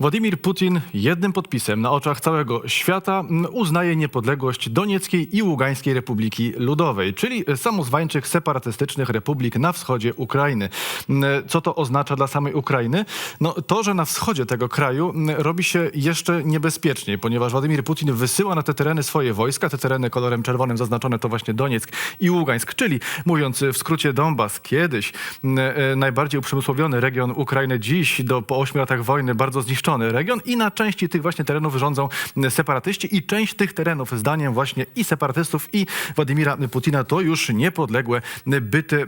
Władimir Putin jednym podpisem na oczach całego świata uznaje niepodległość Donieckiej i Ługańskiej Republiki Ludowej, czyli samozwańczych separatystycznych republik na wschodzie Ukrainy. Co to oznacza dla samej Ukrainy? No to, że na wschodzie tego kraju robi się jeszcze niebezpieczniej, ponieważ Władimir Putin wysyła na te tereny swoje wojska, te tereny kolorem czerwonym zaznaczone to właśnie Donieck i Ługańsk, czyli mówiąc w skrócie Donbas, kiedyś mm, e, najbardziej uprzemysłowiony region Ukrainy, dziś do, po ośmiu latach wojny bardzo zniszczony region i na części tych właśnie terenów rządzą separatyści i część tych terenów zdaniem właśnie i separatystów i Władimira Putina to już niepodległe byty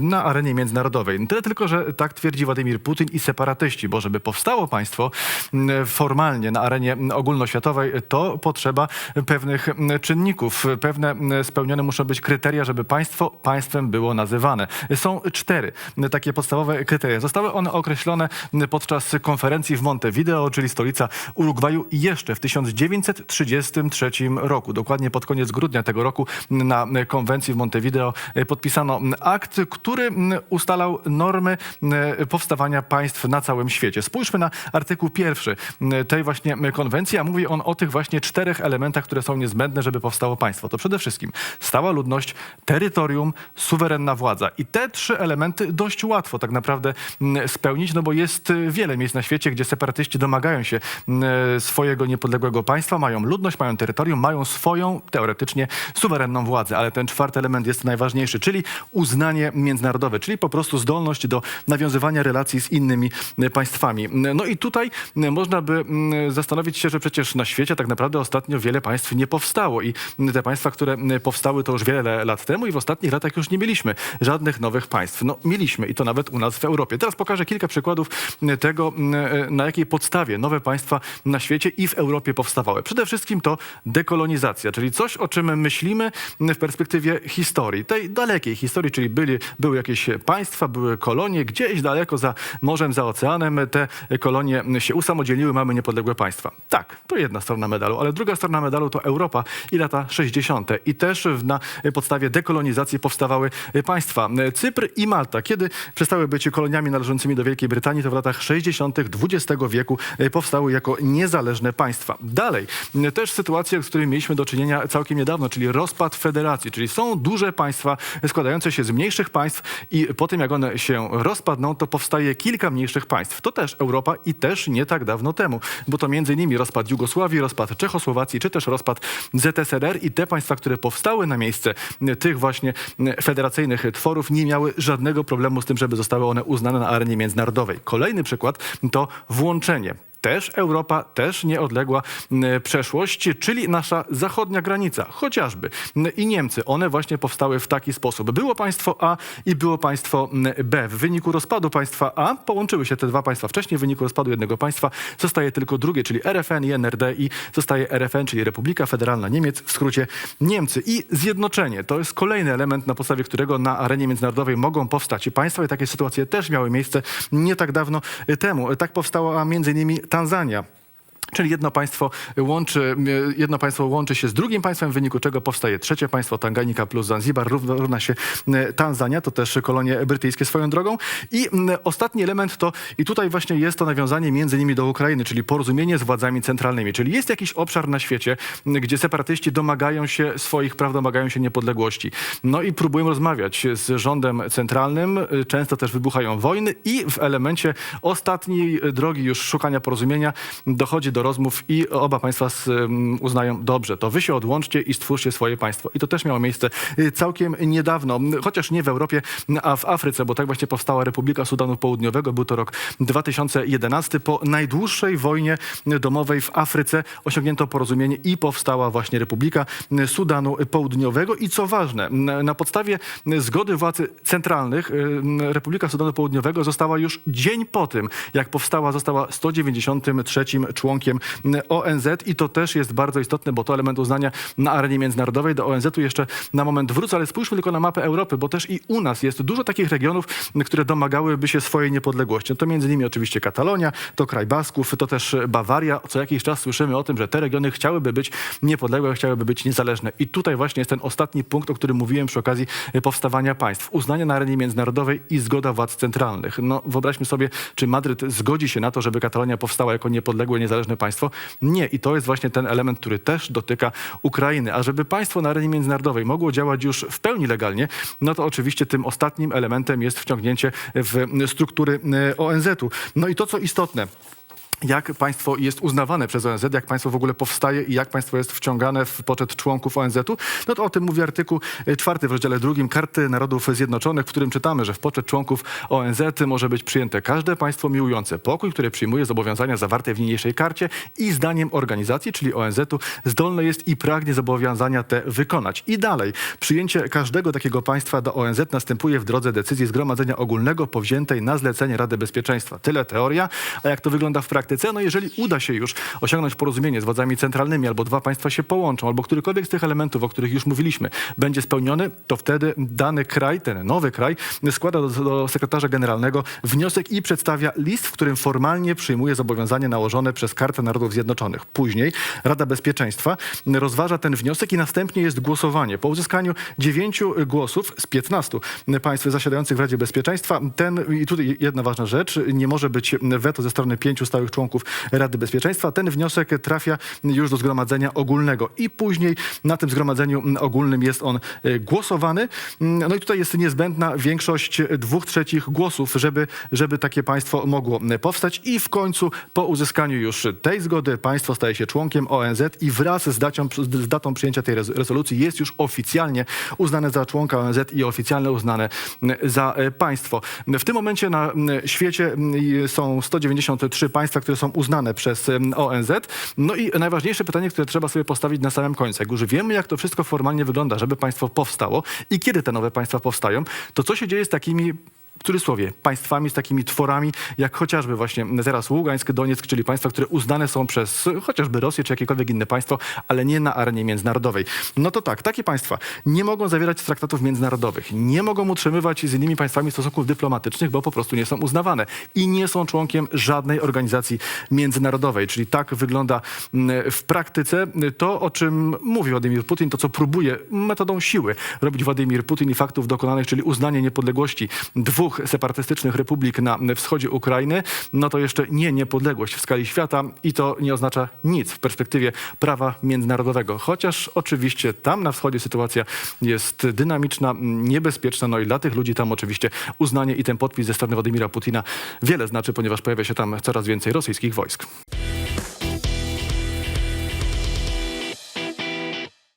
na arenie międzynarodowej. Tyle tylko, że tak twierdzi Władimir Putin i separatyści, bo żeby powstało państwo formalnie na arenie ogólnoświatowej, to potrzeba pewnych czynników. Pewne spełnione muszą być kryteria, żeby państwo państwem było nazywane. Są cztery takie podstawowe kryteria. Zostały one określone podczas konferencji w Montevideo, czyli stolica Urugwaju, jeszcze w 1933 roku. Dokładnie pod koniec grudnia tego roku na konwencji w Montevideo e, podpisano akt, który ustalał normy e, powstawania państw na całym świecie. Spójrzmy na artykuł pierwszy tej właśnie konwencji, a mówi on o tych właśnie czterech elementach, które są niezbędne, żeby powstało państwo. To przede wszystkim stała ludność, terytorium, suwerenna władza. I te trzy elementy dość łatwo tak naprawdę spełnić, no bo jest y, wiele miejsc na świecie, gdzie separatyści domagają się mm, swojego niepodległego państwa, mają ludność, mają terytorium, mają swoją teoretycznie suwerenną władzę. Ale ten czwarty element jest najważniejszy, czyli uznanie międzynarodowe, czyli po prostu zdolność do nawiązywania relacji z innymi y, państwami. No i tutaj można by mm, zastanowić się, że przecież na świecie tak naprawdę ostatnio wiele państw nie powstało i te państwa, które powstały to już wiele lat temu i w ostatnich latach już nie mieliśmy żadnych nowych państw. No mieliśmy i to nawet u nas w Europie. Teraz pokażę kilka przykładów tego, na jakiej podstawie nowe państwa na świecie i w Europie powstawały. Przede wszystkim to dekolonizacja, czyli coś, o czym myślimy w perspektywie historii, tej dalekiej historii, czyli byli, były jakieś państwa, były kolonie, gdzieś daleko za morzem, za oceanem te kolonie się usamodzielniły, mamy niepodległe państwa. Tak, to jedna strona medalu, ale druga strona medalu to Europa i lata 60. I też na podstawie dekolonizacji powstawały państwa. Cypr i Malta, kiedy przestały być koloniami należącymi do Wielkiej Brytanii, to w latach 60. XX wieku powstały jako niezależne państwa. Dalej, też sytuacja, z której mieliśmy do czynienia całkiem niedawno, czyli rozpad federacji, czyli są duże państwa składające się z mniejszych państw i po tym, jak one się rozpadną, to powstaje kilka mniejszych państw. To też Europa i też nie tak dawno temu, bo to między innymi rozpad Jugosławii, rozpad Czechosłowacji, czy też rozpad ZSRR i te państwa, które powstały na miejsce tych właśnie federacyjnych tworów, nie miały żadnego problemu z tym, żeby zostały one uznane na arenie międzynarodowej. Kolejny przykład to włączenie zobaczenia też Europa, też nieodległa m, przeszłość, czyli nasza zachodnia granica, chociażby m, i Niemcy. One właśnie powstały w taki sposób. Było państwo A i było państwo m, B. W wyniku rozpadu państwa A połączyły się te dwa państwa wcześniej. W wyniku rozpadu jednego państwa zostaje tylko drugie, czyli RFN i NRD i zostaje RFN, czyli Republika Federalna Niemiec, w skrócie Niemcy. I zjednoczenie to jest kolejny element, na podstawie którego na arenie międzynarodowej mogą powstać państwa i takie sytuacje też miały miejsce nie tak dawno temu. Tak powstała między innymi Tanzania. Czyli jedno państwo, łączy, jedno państwo łączy się z drugim państwem, w wyniku czego powstaje trzecie państwo, Tanganika plus Zanzibar, równa, się e, Tanzania, to też kolonie brytyjskie swoją drogą. I ostatni element to, i tutaj właśnie jest to nawiązanie między nimi do Ukrainy, czyli porozumienie z władzami centralnymi. Czyli jest jakiś obszar na świecie, gdzie separatyści domagają się swoich praw, domagają się niepodległości. No i próbują rozmawiać z rządem centralnym, y, często też wybuchają wojny i w elemencie ostatniej drogi już szukania porozumienia dochodzi do rozmów i oba państwa s- um, uznają, dobrze, to wy się odłączcie i stwórzcie swoje państwo. I to też miało miejsce y, całkiem niedawno, chociaż nie w Europie, a w Afryce, bo tak właśnie powstała Republika Sudanu Południowego. Był to rok 2011. Po najdłuższej wojnie domowej w Afryce osiągnięto porozumienie i powstała właśnie Republika Sudanu Południowego. I co ważne, na podstawie zgody władz centralnych y, Republika Sudanu Południowego została już dzień po tym, jak powstała, została 193 członkiem członkiem ONZ i to też jest bardzo istotne, bo to element uznania na arenie międzynarodowej. Do ONZ-u jeszcze na moment wrócę, ale spójrzmy tylko na mapę Europy, bo też i u nas jest dużo takich regionów, które domagałyby się swojej niepodległości. No to między innymi oczywiście Katalonia, to kraj Basków, to też Bawaria. Co jakiś czas słyszymy o tym, że te regiony chciałyby być niepodległe, chciałyby być niezależne. I tutaj właśnie jest ten ostatni punkt, o którym mówiłem przy okazji powstawania państw. Uznanie na arenie międzynarodowej i zgoda władz centralnych. No wyobraźmy sobie, czy Madryt zgodzi się na to, żeby Katalonia powstała jako niepodległe, niezależne państwo? Nie. I to jest właśnie ten element, który też dotyka Ukrainy. A żeby państwo na arenie międzynarodowej mogło działać już w pełni legalnie, no to oczywiście tym ostatnim elementem jest wciągnięcie w struktury e, ONZ-u. No i to, co istotne, jak państwo jest uznawane przez ONZ, jak państwo w ogóle powstaje i jak państwo jest wciągane w poczet członków ONZ-u, no to o tym mówi artykuł czwarty w rozdziale drugim Karty Narodów Zjednoczonych, w którym czytamy, że w poczet członków ONZ może być przyjęte każde państwo miłujące pokój, które przyjmuje zobowiązania zawarte w niniejszej karcie i zdaniem organizacji, czyli ONZ-u, zdolne jest i pragnie zobowiązania te wykonać. I dalej, przyjęcie każdego takiego państwa do ONZ następuje w drodze decyzji Zgromadzenia Ogólnego powziętej na zlecenie Rady Bezpieczeństwa. Tyle teoria, a jak to wygląda w praktyce? No jeżeli uda się już osiągnąć porozumienie z władzami centralnymi, albo dwa państwa się połączą, albo którykolwiek z tych elementów, o których już mówiliśmy, będzie spełniony, to wtedy dany kraj, ten nowy kraj, składa do, do sekretarza generalnego wniosek i przedstawia list, w którym formalnie przyjmuje zobowiązania nałożone przez Kartę Narodów Zjednoczonych. Później Rada Bezpieczeństwa rozważa ten wniosek i następnie jest głosowanie. Po uzyskaniu dziewięciu głosów z 15 państw zasiadających w Radzie Bezpieczeństwa, ten, i tutaj jedna ważna rzecz, nie może być weto ze strony pięciu stałych członków Rady Bezpieczeństwa. Ten wniosek trafia już do Zgromadzenia Ogólnego i później na tym Zgromadzeniu Ogólnym jest on e, głosowany. No i tutaj jest niezbędna większość dwóch trzecich głosów, żeby, żeby takie państwo mogło powstać i w końcu po uzyskaniu już tej zgody państwo staje się członkiem ONZ i wraz z datą, z datą przyjęcia tej rez- rezolucji jest już oficjalnie uznane za członka ONZ i oficjalnie uznane za e, państwo. W tym momencie na świecie są 193 państwa, które są uznane przez ONZ. No i najważniejsze pytanie, które trzeba sobie postawić na samym końcu. Jak już wiemy, jak to wszystko formalnie wygląda, żeby państwo powstało i kiedy te nowe państwa powstają, to co się dzieje z takimi w cudzysłowie, państwami z takimi tworami, jak chociażby właśnie teraz Ługańsk, Donieck, czyli państwa, które uznane są przez chociażby Rosję czy jakiekolwiek inne państwo, ale nie na arenie międzynarodowej. No to tak, takie państwa nie mogą zawierać traktatów międzynarodowych, nie mogą utrzymywać z innymi państwami stosunków dyplomatycznych, bo po prostu nie są uznawane i nie są członkiem żadnej organizacji międzynarodowej. Czyli tak wygląda mm, w praktyce to, o czym mówi Władimir Putin, to co próbuje metodą siły robić Władimir Putin i faktów dokonanych, czyli uznanie niepodległości dwóch separatystycznych republik na wschodzie Ukrainy, no to jeszcze nie niepodległość w skali świata i to nie oznacza nic w perspektywie prawa międzynarodowego. Chociaż oczywiście tam na wschodzie sytuacja jest dynamiczna, niebezpieczna, no i dla tych ludzi tam oczywiście uznanie i ten podpis ze strony Władimira Putina wiele znaczy, ponieważ pojawia się tam coraz więcej rosyjskich wojsk.